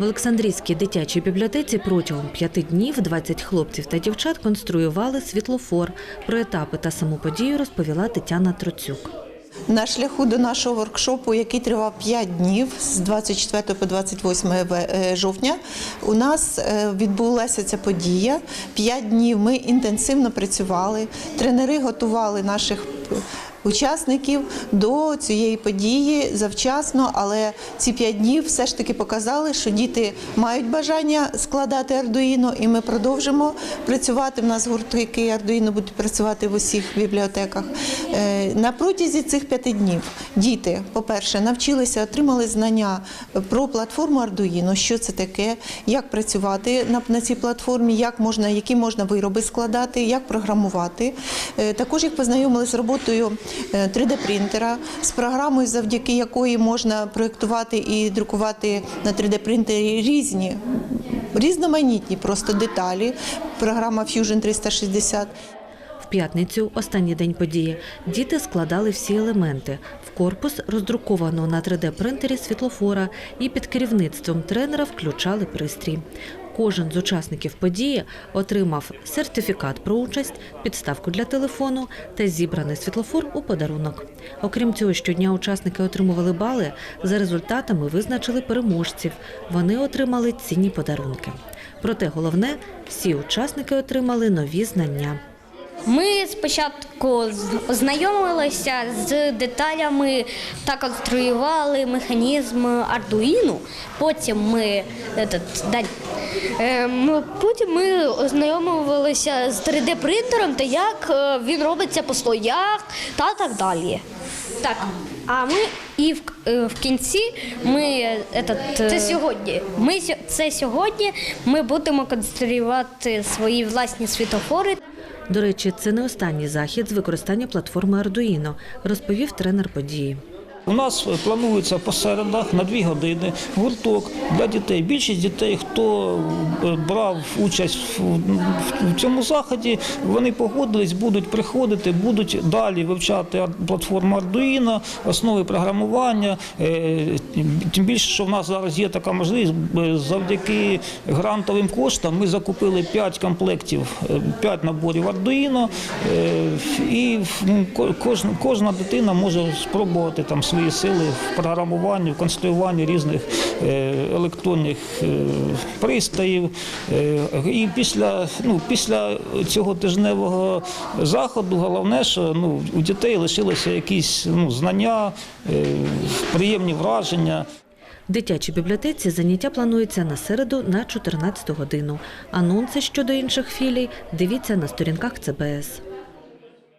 В Олександрійській дитячій бібліотеці протягом п'яти днів 20 хлопців та дівчат конструювали світлофор. Про етапи та саму подію розповіла Тетяна Троцюк. На шляху до нашого воркшопу, який тривав 5 днів з 24 по 28 ве- е, жовтня, у нас е, відбулася ця подія. 5 днів ми інтенсивно працювали. Тренери готували наших учасників до цієї події завчасно, але ці 5 днів все ж таки показали, що діти мають бажання складати ардуїно, і ми продовжимо працювати. В нас гуртки ардуїно будуть працювати в усіх бібліотеках. Е, На протязі цих п'яти днів діти, по-перше, навчилися, отримали знання про платформу Arduino, що це таке, як працювати на, на цій платформі, як можна, які можна вироби складати, як програмувати. Е, Також їх познайомили з роботою 3D-принтера, з програмою, завдяки якої можна проєктувати і друкувати на 3D-принтері різні, різноманітні просто деталі. Програма Fusion 360. П'ятницю, останній день події, діти складали всі елементи в корпус роздруковано на 3D-принтері світлофора і під керівництвом тренера включали пристрій. Кожен з учасників події отримав сертифікат про участь, підставку для телефону та зібраний світлофор у подарунок. Окрім цього, щодня учасники отримували бали. За результатами визначили переможців. Вони отримали цінні подарунки. Проте головне, всі учасники отримали нові знання. Ми спочатку ознайомилися з деталями та конструювали механізм Arduino. Потім ми этот, далі. Ем, потім ми ознайомилися з 3D-принтером та як е, він робиться по слоях та так далі. Так, а ми і в, е, в кінці ми этот, це сьогодні. Ми це сьогодні. Ми будемо конструювати свої власні світофори До речі, це не останній захід з використання платформи Arduino, розповів тренер події. У нас планується по середах на дві години гурток для дітей. Більшість дітей, хто е, брав участь в, цьому заході, вони погодились, будуть приходити, будуть далі вивчати платформу Arduino, основи програмування. Е, Тим більше, що в нас зараз є така можливість, е, завдяки грантовим коштам ми закупили 5 комплектів, 5 наборів Arduino, і кожна дитина може спробувати там свої сили в програмуванні, в конструюванні різних е, електронних е, пристроїв. Е, І після, ну, після цього тижневого заходу головне, що ну, у дітей лишилися якісь ну, знання, приємні враження. В дитячій бібліотеці заняття планується на середу на 14 годину. Анонси щодо інших філій дивіться на сторінках ЦБС.